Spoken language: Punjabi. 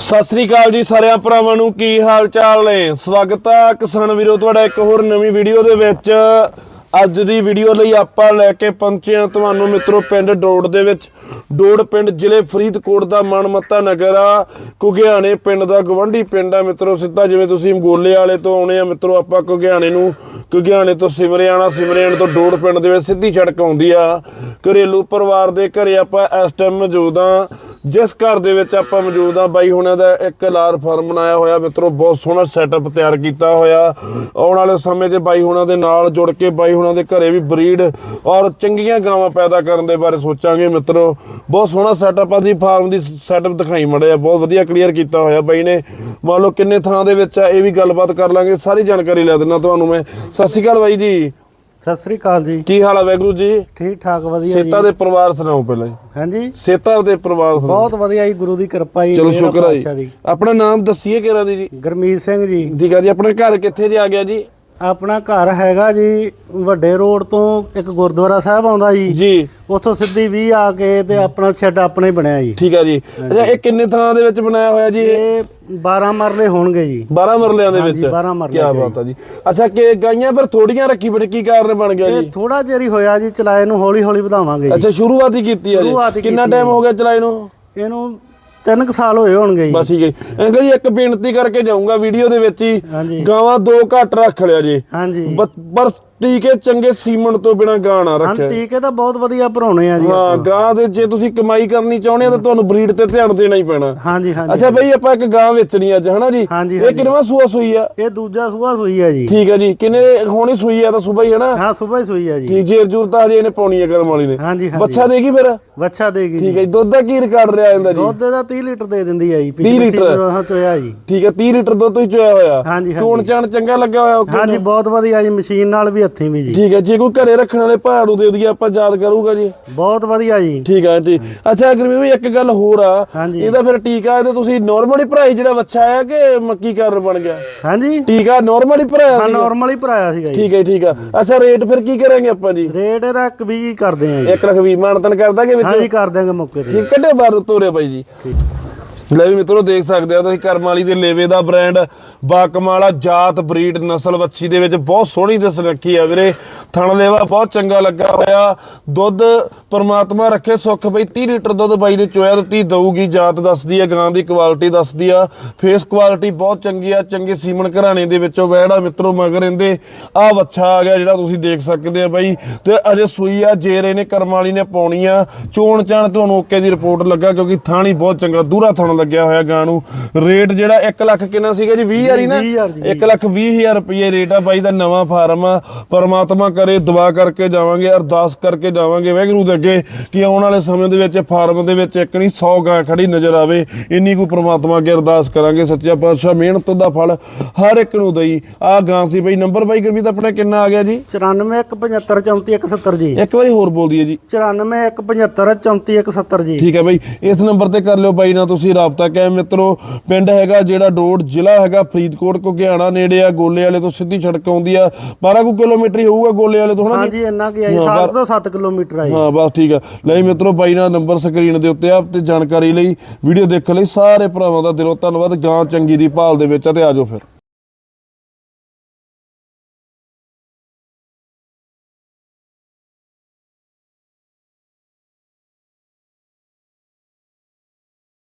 ਸਤਿ ਸ੍ਰੀ ਅਕਾਲ ਜੀ ਸਾਰਿਆਂ ਭਰਾਵਾਂ ਨੂੰ, ਕੀ ਹਾਲ ਚਾਲ ਨੇ? ਸਵਾਗਤ ਹੈ ਕਿਸਾਨ ਵੀਰੋ, ਤੁਹਾਡਾ ਇੱਕ ਹੋਰ ਨਵੀਂ ਵੀਡੀਓ ਦੇ ਵਿੱਚ। ਅੱਜ ਦੀ ਵੀਡੀਓ ਲਈ ਆਪਾਂ ਲੈ ਕੇ ਪਹੁੰਚੇ ਹਾਂ ਤੁਹਾਨੂੰ ਮਿੱਤਰੋ, ਪਿੰਡ ਡੋੜ ਦੇ ਵਿੱਚ। ਡੋੜ ਪਿੰਡ ਜ਼ਿਲ੍ਹੇ ਫਰੀਦਕੋਟ ਦਾ ਮਨਮੱਤਾ ਨਗਰ ਆ ਕੁਗਿਆਣੇ ਪਿੰਡ ਦਾ ਗਵੰਡੀ ਪਿੰਡ ਆ ਮਿੱਤਰੋ, ਸਿੱਧਾ ਜਿਵੇਂ ਤੁਸੀਂ ਗੋਲੇ ਵਾਲੇ ਤੋਂ ਆਉਣੇ ਆ ਮਿੱਤਰੋ, ਆਪਾਂ ਕੁਗਿਆਣੇ ਨੂੰ ਕੁਗਿਆਣੇ ਤੋਂ ਸਿਮਰਿਆਣਾ, ਸਿਮਰਿਆਣ ਤੋਂ ਡੋੜ ਪਿੰਡ ਦੇ ਵਿੱਚ ਸਿੱਧੀ ਸੜਕ ਆਉਂਦੀ ਆ। ਘਰੇਲੂ ਪਰਿਵਾਰ ਦੇ ਘਰੇ ਆਪਾਂ ਇਸ ਟਾਈਮ ਮੌਜੂਦ ਆ ਜਿਸ ਘਰ ਦੇ ਵਿੱਚ ਆਪਾਂ ਮੌਜੂਦ ਆ ਬਾਈ ਹੁਣਾਂ ਦਾ ਇੱਕ ਲਾਰ ਫਾਰਮ ਬਣਾਇਆ ਹੋਇਆ। ਮਿੱਤਰੋ, ਬਹੁਤ ਸੋਹਣਾ ਸੈਟਅਪ ਤਿਆਰ ਕੀਤਾ ਹੋਇਆ। ਆਉਣ ਵਾਲੇ ਸਮੇਂ 'ਚ ਬਾਈ ਹੁਣਾਂ ਦੇ ਨਾਲ ਜੁੜ ਕੇ ਬਾਈ ਹੁਣਾਂ ਦੇ ਘਰੇ ਵੀ ਬਰੀਡ ਔਰ ਚੰਗੀਆਂ ਗਾਵਾਂ ਪੈਦਾ ਕਰਨ ਦੇ ਬਾਰੇ ਸੋਚਾਂਗੇ ਮਿੱਤਰੋ। ਬਹੁਤ ਸੋਹਣਾ ਸੈਟਅਪ ਆ, ਦੀ ਫਾਰਮ ਦੀ ਸੈਟਅਪ ਦਿਖਾਈ ਮੜਿਆ ਬਹੁਤ ਵਧੀਆ ਕਲੀਅਰ ਕੀਤਾ ਹੋਇਆ ਬਾਈ ਨੇ। ਮੰਨ ਲਓ ਕਿੰਨੇ ਥਾਂ ਦੇ ਵਿੱਚ ਆ, ਇਹ ਵੀ ਗੱਲਬਾਤ ਕਰ ਲਾਂਗੇ। ਸਾਰੀ ਜਾਣਕਾਰੀ ਲੈ ਦਿੰਦਾ ਤੁਹਾਨੂੰ ਮੈਂ। ਸਤਿ ਸ਼੍ਰੀ ਅਕਾਲ ਬਾਈ ਜੀ। ਸਤਿ ਸ੍ਰੀ ਅਕਾਲ ਜੀ। ਕੀ ਹਾਲ ਆ ਵੈਗਰੂ ਜੀ? ਠੀਕ ਠਾਕ ਵਧੀਆ ਜੀ। ਸੇਤਾ ਦੇ ਪਰਿਵਾਰ ਸੁਣਾਓ ਪਹਿਲਾਂ ਜੀ। ਹਾਂਜੀ। ਸੇਤਾ ਦੇ ਪਰਿਵਾਰ ਸੁਣਾਓ। ਬਹੁਤ ਵਧੀਆ ਜੀ ਗੁਰੂ ਦੀ ਕਿਰਪਾ ਜੀ ਚਲੋ ਸ਼ੁਕਰ ਹੈ ਜੀ। ਆਪਣਾ ਨਾਮ ਦੱਸੀਏ ਕਿਹੜਾ ਦੀ ਜੀ? ਗੁਰਮੀਤ ਸਿੰਘ ਜੀ। ਠੀਕ ਆ ਜੀ ਆਪਣਾ ਘਰ ਕਿੱਥੇ ਜੀ ਆ ਗਿਆ ਜੀ? ਆਪਣਾ ਘਰ ਹੈਗਾ ਜੀ ਵੱਡੇ ਰੋਡ ਤੋਂ ਇੱਕ ਗੁਰਦੁਆਰਾ ਸਾਹਿਬ ਆਉਂਦਾ ਜੀ। ਜੀ। ਉੱਥੋਂ ਸਿੱਧੀ 20 ਆ ਕੇ ਤੇ ਆਪਣਾ ਸ਼ੈੱਡ ਆਪਣਾ ਹੀ ਬਣਿਆ ਜੀ। ਠੀਕ ਆ ਜੀ। ਅੱਛਾ ਇਹ ਕਿੰਨੇ ਥਾਂ ਦੇ ਵਿੱਚ ਬਣਾਇਆ ਹੋਇਆ ਜੀ ਇਹ? 12 ਮਰਲੇ ਹੋਣਗੇ ਜੀ। 12 ਮਰਲਿਆਂ ਦੇ ਵਿੱਚ? ਹਾਂਜੀ, 12 ਮਰਲਿਆਂ ਕੀ ਬਾਤ ਆ ਜੀ। ਅੱਛਾ ਕਿ ਗਾਈਆਂ ਪਰ ਥੋੜੀਆਂ ਰੱਖੀ ਬੜੇ ਕੀ ਕਾਰਨ ਬਣ ਗਿਆ ਇਹ ਜੀ? ਥੋੜਾ ਜਿਹਾ ਹੀ ਹੋਇਆ ਜੀ ਚਲਾਏ ਨੂੰ ਹੌਲੀ ਹੌਲੀ ਵਧਾਵਾਂਗੇ ਅੱਛਾ ਸ਼ੁਰੂਆਤ ਹੀ ਕੀਤੀ ਸ਼ੁਰੂਆਤ ਜੀ। ਹੀ ਕਿੰਨਾ ਟਾਈਮ ਹੋ ਗਿਆ ਚਲਾਏ ਨੂੰ? ਇਹਨੂੰ 3 ਕੁ ਸਾਲ ਹੋਏ ਹੋਣਗੇ ਜੀ। ਬਸ ਠੀਕ ਹੈ ਜੀ। ਅੰਕਲ ਜੀ ਇੱਕ ਬੇਨਤੀ ਕਰਕੇ ਜਾਊਂਗਾ ਵੀਡੀਓ ਦੇ ਵਿੱਚ ਹੀ। ਹਾਂਜੀ। ਗਾਵਾਂ ਦੋ ਘੱਟ ਰੱਖ ਲਿਆ ਜੀ। ਹਾਂਜੀ। ਪਰ ਟੀਕੇ ਚੰਗੇ ਸੀਮਨ ਤੋਂ ਬਿਨਾ ਗਾਂ ਨਾ ਹਾਂ ਰੱਖਿਆ ਟੀਕੇ ਤਾਂ ਬਹੁਤ ਵਧੀਆ ਭਰਾਉਣੇ ਆ ਜੀ ਹਾਂ ਗਾਂ ਦੇ ਜੇ ਤੁਸੀਂ ਕਮਾਈ ਕਰਨੀ ਚਾਹੁੰਦੇ ਆ ਤਾਂ ਤੁਹਾਨੂੰ ਬਰੀਡ ਤੇ ਧਿਆਨ ਦੇਣਾ ਹੀ ਪੈਣਾ। ਹਾਂਜੀ ਹਾਂਜੀ। ਅੱਛਾ ਬਈ ਆਪਾਂ ਇੱਕ ਗਾਂ ਵੇਚਣੀ ਅੱਜ ਹਨਾ ਜੀ? ਇਹ। ਕਿੰਨਵਾਂ ਸੂਆ ਸੂਈ ਆ? ਇਹ ਦੂਜਾ ਸੂਆ ਸੂਈ ਹੈ ਜੀ। ਠੀਕ ਹੈ ਜੀ ਕਿੰਨੇ ਹੋਣੀ ਸੂਈ ਆ ਤਾਂ ਸੂਬਾ ਹੀ ਹਨਾ? ਹਾਂ ਸੂਬਾ ਹੀ ਸੂਈ ਹੈ ਜੀ। ਠੀਕ ਜੇਰ ਜੂਰ ਤਾਂ ਹਜੇ ਇਹਨੇ ਪਾਉਣੀ ਆ ਕਰਮ ਵਾਲੀ ਨੇ। ਹਾਂਜੀ ਹਾਂਜੀ। ਬੱਚਾ ਦੇਗੀ ਫਿਰ? ਬੱਚਾ ਦੇਗੀ ਠੀਕ ਹੈ ਦੁੱਧ ਦਾ ਕੀ ਰਿਕਾਰਡ ਰਿਹਾ ਜਾਂਦਾ ਜੀ? ਦੁੱਧ ਦਾ 30 ਲੀਟਰ ਦੇ ਦਿੰਦੀ ਹੈ ਜੀ 30 ਲੀਟਰ? ਹਾਂ ਚੋਇਆ ਜੀ। ਠੀਕ ਹੈ 30 ਲੀਟਰ ਦੁੱਧ ਹੀ ਚੋਇਆ ਹੋਇਆ। ਹਾਂਜੀ, ਹਾਂਜੀ। ਚੋਣ ਚਾਣ ਚੰਗਾ ਲੱਗਾ ਹੋਇਆ ਹਾਂਜੀ ਬਹੁਤ ਵਧੀਆ ਜੀ ਮਸ਼ੀਨ ਨਾਲ ਵੀ ਹੱਥੀਂ ਵੀ ਜੀ। ਠੀਕ ਹੈ ਜੇ ਕੋਈ ਘਰੇ ਰੱਖਣ ਵਾਲੇ ਭਾੜੂ ਦੇ ਦਈਏ ਆਪਾਂ ਯਾਦ ਕਰੂਗਾ ਜੀ। ਬਹੁਤ ਵਧੀਆ ਜੀ। ਠੀਕ ਹੈ ਜੀ ਅੱਛਾ ਅਗਰ ਵੀ ਇੱਕ ਗੱਲ ਹੋਰ ਆ। ਹਾਂਜੀ। ਇਹਦਾ ਫਿਰ ਟੀਕਾ ਇਹਦੇ ਤੁਸੀਂ ਨਾਰਮਲੀ ਭਰਾਈ ਜਿਹੜਾ ਬੱਚਾ ਆ ਕਿ ਮੱਕੀ ਕਾਰਨ ਬਣ ਗਿਆ? ਹਾਂਜੀ। ਟੀਕਾ ਨਾਰਮਲੀ ਭਰਾਇਆ ਹਾਂ ਸੀ ਨਾਰਮਲ ਹੀ ਭਰਾਇਆ ਸੀਗਾ ਜੀ। ਠੀਕ ਹੈ ਠੀਕ ਆ। ਅੱਛਾ ਰੇਟ ਫਿਰ ਕੀ ਕਰਾਂਗੇ ਆਪਾਂ ਜੀ? ਰੇਟ ਇਹਦਾ ਇੱਕ ਵੀ ਕਰਦੇ ਆ ਜੀ। 1 ਲੱਖ ਵੀਹ ਮਾਨਤਨ ਕਰ ਦਾਂਗੇ ਵਿੱਚ? ਹਾਂਜੀ ਕਰ ਦਿਆਂਗੇ ਮੌਕੇ ਤੇ। ਠੀਕ ਕੱਢੇ ਬਾਹਰ ਤੋਰੇ ਬਾਈ ਜੀ। ਲੈ ਵੀ ਮਿੱਤਰੋ, ਦੇਖ ਸਕਦੇ ਆ ਤੁਸੀਂ ਕਰਮਾਲੀ ਦੇ ਲੇਵੇ ਦਾ ਬ੍ਰਾਂਡ ਬਾਕਮਾਲਾ ਜਾਤ ਬਰੀਡ ਨਸਲ ਵੱਛੀ ਦੇ ਵਿੱਚ ਬਹੁਤ ਸੋਹਣੀ ਦਸ ਰੱਖੀ ਆ ਵੀਰੇ। ਥਣ ਲੇਵਾ ਬਹੁਤ ਚੰਗਾ ਲੱਗਾ ਹੋਇਆ। ਦੁੱਧ ਪਰਮਾਤਮਾ ਰੱਖੇ ਸੁੱਖ ਬਈ 30 ਲੀਟਰ ਦੁੱਧ ਬਾਈ ਨੇ ਚੋਇਆ ਦਿੱਤੀ ਦਊਗੀ, ਜਾਤ ਦੱਸਦੀ ਆ, ਗਾਂ ਦੀ ਕੁਆਲਿਟੀ ਦੱਸਦੀ ਆ। ਫੇਸ ਕੁਆਲਿਟੀ ਬਹੁਤ ਚੰਗੀ ਆ, ਚੰਗੇ ਸੀਮਣ ਘਰਾਣੇ ਦੇ ਵਿੱਚੋਂ ਵਹਿੜਾ ਮਿੱਤਰੋ ਮਗਰ ਇਹਦੇ। ਆ ਵੱਛਾ ਆ ਗਿਆ ਜਿਹੜਾ ਤੁਸੀਂ ਦੇਖ ਸਕਦੇ ਆ ਬਾਈ। ਤੇ ਅਜੇ ਸੂਈ ਆ ਜੇਰ ਇਹਨੇ ਕਰਮ ਵਾਲੀ ਨੇ ਪਾਉਣੀ ਆ। ਚੋਣ ਚਾਣ ਤੁਹਾਨੂੰ ਓਕੇ ਦੀ ਰਿਪੋਰਟ ਲੱਗਾ ਕਿਉਂਕਿ ਥਾਣੀ ਬਹੁਤ ਚੰਗਾ, ਦੂਰਾ ਥਣ ਲੱਗਿਆ ਹੋਇਆ ਗਾਂ ਨੂੰ। ਰੇਟ ਜਿਹੜਾ 1 ਲੱਖ ਕਿੰਨਾ ਸੀਗਾ ਜੀ? 20000 ਹੀ ਨਾ? 20,000 ਜੀ। 1 ਲੱਖ 20000 ਰੁਪਏ ਰੇਟ ਆ ਬਾਈ ਦਾ ਨਵਾਂ ਫਾਰਮ ਆ। ਪਰਮਾਤਮਾ ਕਰੇ ਦੁਆ ਕਰਕੇ ਜਾਵਾਂਗੇ ਅਰਦਾਸ ਕਰਕੇ ਜਾਵਾਂਗੇ ਵਾਹਿਗੁਰੂ ਦੇ ਅੱਗੇ ਕਿ ਆਉਣ ਵਾਲੇ ਸਮੇਂ ਦੇ ਵਿੱਚ ਫਾਰਮ ਦੇ ਵਿੱਚ ਇੱਕ ਨਹੀਂ 100 ਗਾਂ ਖੜੀ ਨਜ਼ਰ ਆਵੇ। ਇੰਨੀ ਕੋ ਪ੍ਰਮਾਤਮਾ ਅੱਗੇ ਅਰਦਾਸ ਕਰਾਂਗੇ ਸੱਚਾ ਪਾਤਸ਼ਾਹ ਮਿਹਨਤ ਦਾ ਫਲ ਹਰ ਇੱਕ ਨੂੰ ਦੇਈ। ਆ ਗਾਂ ਸੀ ਬਾਈ ਨੰਬਰ ਬਾਈ ਗੁਰਮੀਤ ਆਪਣਾ ਕਿੰਨਾ ਆ ਗਿਆ ਜੀ? 9417544170 ਜੀ। ਇੱਕ ਵਾਰੀ ਹੋਰ ਬੋਲ ਦਈਏ ਜੀ। 9417544170 ਜੀ। ਠੀਕ ਹੈ ਬਾਈ ਇਸ ਨੰਬਰ ਤੇ ਕਰ ਲਿਓ ਬਾਈ ਨਾਲ ਤੁਸੀਂ ਰਾਬਤਾ ਕਾਇਮ ਮਿੱਤਰੋ ਪਿੰਡ ਹੈਗਾ ਜਿਹੜਾ ਡੋੜ ਜ਼ਿਲ੍ਹਾ ਹੈਗਾ ਫਰੀਦਕੋਟ ਘੁਗਿਆਣਾ ਨੇੜੇ ਆ ਗੋਲੇ ਵਾਲੇ ਤੋਂ ਸਿੱਧੀ ਸੜਕ ਆਉਂਦੀ ਆ। 12 ਕੁ ਕਿਲੋਮੀਟਰ ਹੀ ਹੋਊਗਾ ਗੋਲੇ ਵਾਲੇ ਤੋਂ ਹਨਾ ਹਾਂਜੀ ਇੰਨਾ ਕੀ ਆਈ ਹਾਂ, 7 ਤੋਂ 7 ਕਿਲੋਮੀਟਰ ਆਈ। ਹਾਂ ਬਸ ਠੀਕ ਆ। ਲੈ ਮਿੱਤਰੋ ਬਾਈ ਨਾਲ ਨੰਬਰ ਸਕਰੀਨ ਦੇ ਉੱਤੇ ਆ ਤੇ ਜਾਣਕਾਰੀ ਲਈ ਵੀਡੀਓ ਦੇਖਣ ਲਈ ਸਾਰੇ ਭਰਾਵਾਂ ਦਾ ਦਿਲੋਂ ਧੰਨਵਾਦ। ਗਾਂ ਚੰਗੀ ਦੀ ਭਾਲ ਦੇ ਵਿੱਚ ਆ ਤੇ ਆਜੋ ਫਿਰ।